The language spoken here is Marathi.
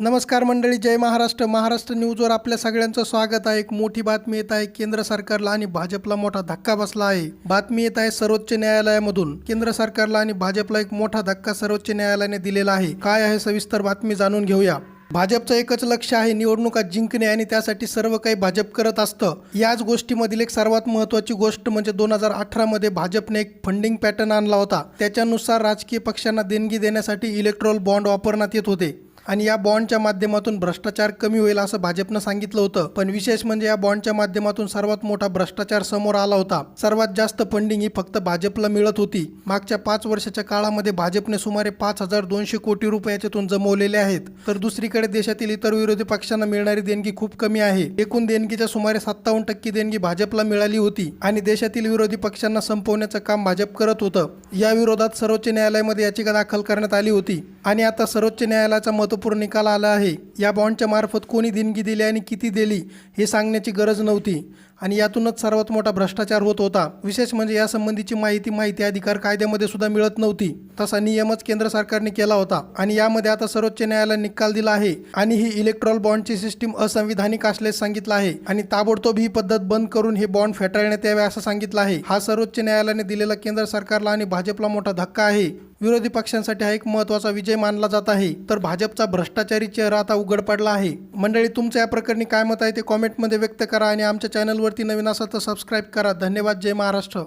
नमस्कार मंडळी जय महाराष्ट्र. महाराष्ट्र न्यूजवर आपल्या सगळ्यांचं स्वागत आहे. एक मोठी बातमी येत आहे केंद्र सरकारला आणि भाजपला मोठा धक्का बसला आहे. बातमी येत आहे सर्वोच्च न्यायालयामधून. केंद्र सरकारला आणि भाजपला एक मोठा धक्का सर्वोच्च न्यायालयाने दिलेला आहे. काय आहे सविस्तर बातमी जाणून घेऊया. भाजपचं एकच लक्ष आहे निवडणुका जिंकणे आणि त्यासाठी सर्व काही भाजप करत असतं. याच गोष्टीमधील एक सर्वात महत्त्वाची गोष्ट म्हणजे दोन हजार अठरामध्ये भाजपने एक फंडिंग पॅटर्न आणला होता. त्याच्यानुसार राजकीय पक्षांना देणगी देण्यासाठी इलेक्ट्रॉल बॉन्ड वापरण्यात येत होते. आणि या बॉन्डच्या माध्यमातून भ्रष्टाचार कमी होईल असं भाजपनं सांगितलं होतं. पण विशेष म्हणजे या बॉन्डच्या माध्यमातून सर्वात मोठा भ्रष्टाचार समोर आला होता. सर्वात जास्त फंडिंग ही फक्त भाजपला मिळत होती. मागच्या पाच वर्षाच्या काळामध्ये भाजपने सुमारे पाच हजार दोनशे कोटी रुपये याच्यातून जमवलेले आहेत. तर दुसरीकडे देशातील इतर विरोधी पक्षांना मिळणारी देणगी खूप कमी आहे. एकूण देणगीच्या सुमारे सत्तावन्न टक्के देणगी भाजपला मिळाली होती आणि देशातील विरोधी पक्षांना संपवण्याचं काम भाजप करत होतं. या विरोधात सर्वोच्च न्यायालयामध्ये याचिका दाखल करण्यात आली होती. आणि आता सर्वोच्च न्यायालयाचा महत्त्वपूर्ण निकाल आला आहे. या बॉन्डच्या मार्फत कोणी देणगी दिली आणि किती दिली हे सांगण्याची गरज नव्हती. आणि यातूनच सर्वात मोठा भ्रष्टाचार होत होता. विशेष म्हणजे यासंबंधीची माहिती माहिती अधिकार कायद्यामध्ये सुद्धा मिळत नव्हती. तसा नियमच केंद्र सरकारने केला होता. आणि यामध्ये आता सर्वोच्च न्यायालयाने निकाल दिला आहे. आणि ही इलेक्ट्रॉल बॉन्डची सिस्टीम असंविधानिक असल्याचे सांगितलं आहे. आणि ताबडतोब ही पद्धत बंद करून हे बॉन्ड फेटाळण्यात यावे असं सांगितलं आहे. हा सर्वोच्च न्यायालयाने दिलेला केंद्र सरकारला आणि भाजपला मोठा धक्का आहे. विरोधी पक्षांसाठी हा एक महत्त्वाचा विजय मानला जात आहे. तर भाजपचा भ्रष्टाचारी चेहरा आता उघड पडला आहे. मंडळी तुमचं या प्रकरणी काय मत आहे ते कॉमेंटमध्ये व्यक्त करा आणि आमच्या चॅनलवरती नवीन असाल तर सबस्क्राईब करा. धन्यवाद. जय महाराष्ट्र.